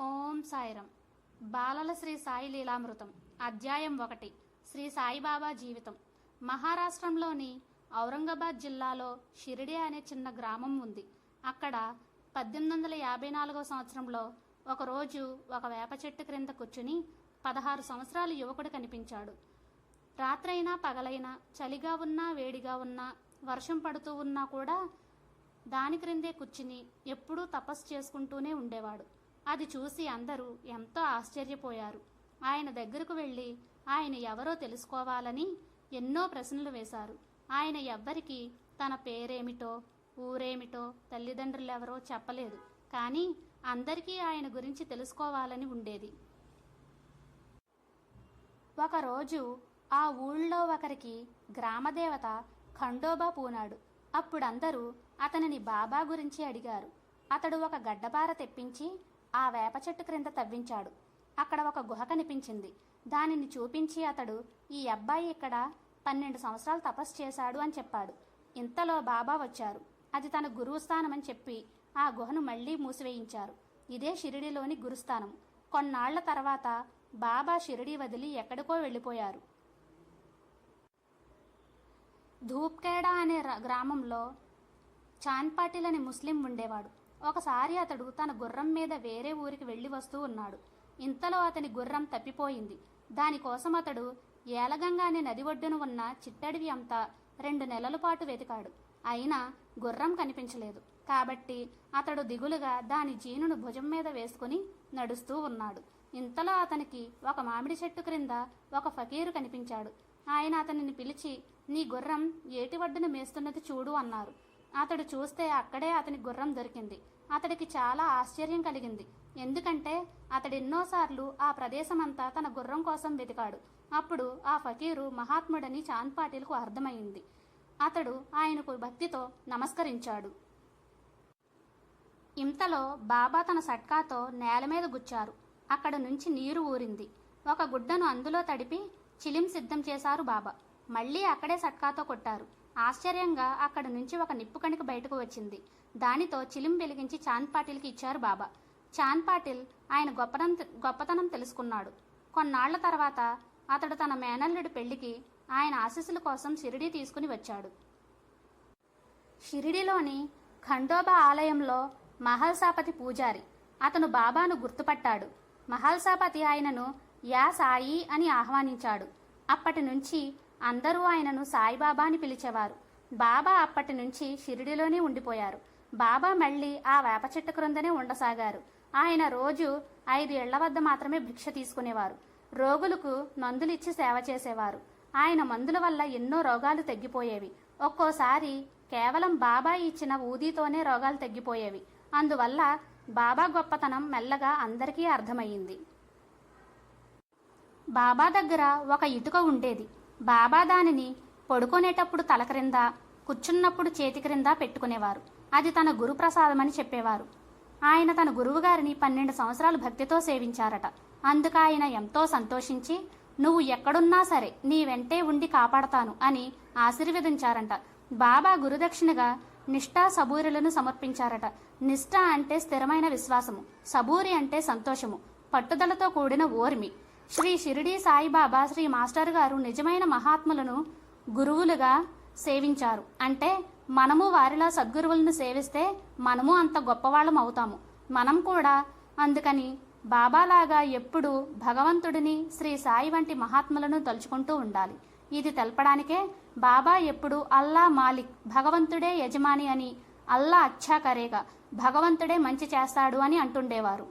ఓం సాయిరం. బాలల శ్రీ సాయి లీలామృతం. అధ్యాయం ఒకటి. శ్రీ సాయిబాబా జీవితం. మహారాష్ట్రంలోని ఔరంగాబాద్ జిల్లాలో షిరిడి అనే చిన్న గ్రామం ఉంది. అక్కడ పద్దెనిమిది వందల యాభై నాలుగో సంవత్సరంలో ఒకరోజు ఒక వేప చెట్టు క్రింద కూర్చుని పదహారు సంవత్సరాల యువకుడు కనిపించాడు. రాత్రైనా పగలైనా చలిగా ఉన్నా వేడిగా ఉన్నా వర్షం పడుతూ ఉన్నా కూడా దాని క్రిందే కూర్చుని ఎప్పుడూ తపస్సు చేసుకుంటూనే ఉండేవాడు. అది చూసి అందరూ ఎంతో ఆశ్చర్యపోయారు. ఆయన దగ్గరకు వెళ్ళి ఆయన ఎవరో తెలుసుకోవాలని ఎన్నో ప్రశ్నలు వేశారు. ఆయన ఎవ్వరికీ తన పేరేమిటో ఊరేమిటో తల్లిదండ్రులు ఎవరో చెప్పలేదు. కానీ అందరికీ ఆయన గురించి తెలుసుకోవాలని ఉండేది. ఒకరోజు ఆ ఊళ్ళో ఒకరికి గ్రామదేవత ఖండోబా పూనాడు. అప్పుడందరూ అతనిని బాబా గురించి అడిగారు. అతడు ఒక గడ్డపార తెప్పించి ఆ వేప చెట్టు క్రింద తవ్వించాడు. అక్కడ ఒక గుహ కనిపించింది. దానిని చూపించి అతడు ఈ అబ్బాయి ఇక్కడ పన్నెండు సంవత్సరాలు తపస్సు చేశాడు అని చెప్పాడు. ఇంతలో బాబా వచ్చారు. అది తన గురువు అని చెప్పి ఆ గుహను మళ్ళీ మూసివేయించారు. ఇదే షిరిడిలోని గురుస్థానం. కొన్నాళ్ళ తర్వాత బాబా షిరిడి వదిలి ఎక్కడికో వెళ్ళిపోయారు. ధూప్కేడా అనే గ్రామంలో చాంద్ అనే ముస్లిం ఉండేవాడు. ఒకసారి అతడు తన గుర్రం మీద వేరే ఊరికి వెళ్ళి వస్తూ ఉన్నాడు. ఇంతలో అతని గుర్రం తప్పిపోయింది. దానికోసం అతడు ఏలగంగానే నది ఒడ్డున ఉన్న చిట్టడివి అంతా రెండు నెలల పాటు వెతికాడు. అయినా గుర్రం కనిపించలేదు. కాబట్టి అతడు దిగులుగా దాని జీనును భుజం మీద వేసుకుని నడుస్తూ ఉన్నాడు. ఇంతలో అతనికి ఒక మామిడి చెట్టు క్రింద ఒక ఫకీరు కనిపించాడు. ఆయన అతనిని పిలిచి నీ గుర్రం ఏటి ఒడ్డున మేస్తున్నది చూడు అన్నారు. అతడు చూస్తే అక్కడే అతని గుర్రం దొరికింది. అతడికి చాలా ఆశ్చర్యం కలిగింది. ఎందుకంటే అతడెన్నోసార్లు ఆ ప్రదేశమంతా తన గుర్రం కోసం వెతికాడు. అప్పుడు ఆ ఫకీరు మహాత్ముడని చాంద్ పాటిల్కు అర్థమైంది. అతడు ఆయనకు భక్తితో నమస్కరించాడు. ఇంతలో బాబా తన సట్కాతో నేల మీద గుచ్చారు. అక్కడ నుంచి నీరు ఊరింది. ఒక గుడ్డను అందులో తడిపి చిలిం సిద్ధం చేశారు బాబా. మళ్ళీ అక్కడే సట్కాతో కొట్టారు. ఆశ్చర్యంగా అక్కడ నుంచి ఒక నిప్పు కణిక బయటకు వచ్చింది. దానితో చిలిం వెలిగించి చాంద్ పాటిల్కి ఇచ్చారు బాబా. చాంద్ పాటిల్ ఆయన గొప్పతనం గొప్పతనం తెలుసుకున్నాడు. కొన్నాళ్ళ తర్వాత అతడు తన మేనల్లుడి పెళ్ళికి ఆయన ఆశీస్సుల కోసం షిరిడీ తీసుకుని వచ్చాడు. షిరిడిలోని ఖండోబా ఆలయంలో మహల్సాపతి పూజారి అతను బాబాను గుర్తుపట్టాడు. మహల్సాపతి ఆయనను యా సాయి అని ఆహ్వానించాడు. అప్పటి నుంచి అందరూ ఆయనను సాయిబాబా అని పిలిచేవారు. బాబా అప్పటి నుంచి షిరిడిలోనే ఉండిపోయారు. బాబా మళ్ళీ ఆ వేప చెట్టు క్రిందనే ఉండసాగారు. ఆయన రోజు ఐదు ఇళ్ళ వద్ద మాత్రమే భిక్ష తీసుకునేవారు. రోగులకు మందులిచ్చి సేవ చేసేవారు. ఆయన మందుల వల్ల ఎన్నో రోగాలు తగ్గిపోయేవి. ఒక్కోసారి కేవలం బాబా ఇచ్చిన ఊదీతోనే రోగాలు తగ్గిపోయేవి. అందువల్ల బాబా గొప్పతనం మెల్లగా అందరికీ అర్థమయ్యింది. బాబా దగ్గర ఒక ఇటుక ఉండేది. బాబా దానిని పడుకునేటప్పుడు తల క్రింద కూర్చున్నప్పుడు చేతి క్రింద పెట్టుకునేవారు. అది తన గురుప్రసాదమని చెప్పేవారు. ఆయన తన గురువుగారిని పన్నెండు సంవత్సరాలు భక్తితో సేవించారట. అందుకు ఆయన ఎంతో సంతోషించి నువ్వు ఎక్కడున్నా సరే నీ వెంటే ఉండి కాపాడతాను అని ఆశీర్వదించారంట. బాబా గురుదక్షిణగా నిష్ఠా సబూరులను సమర్పించారట. నిష్ఠ అంటే స్థిరమైన విశ్వాసము. సబూరి అంటే సంతోషము. పట్టుదలతో కూడిన ఓర్మి. శ్రీ షిరిడి సాయిబాబా శ్రీ మాస్టర్ గారు నిజమైన మహాత్ములను గురువులుగా సేవించారు. అంటే మనము వారిలా సద్గురువులను సేవిస్తే మనము అంత గొప్పవాళ్ళం అవుతాము. మనం కూడా అందుకని బాబాలాగా ఎప్పుడూ భగవంతుడిని శ్రీ సాయి వంటి మహాత్ములను తలుచుకుంటూ ఉండాలి. ఇది తెలపడానికే బాబా ఎప్పుడు అల్లా మాలిక్ భగవంతుడే యజమాని అని అల్లా అచ్చా కరేగా భగవంతుడే మంచి చేస్తాడు అని అంటుండేవారు.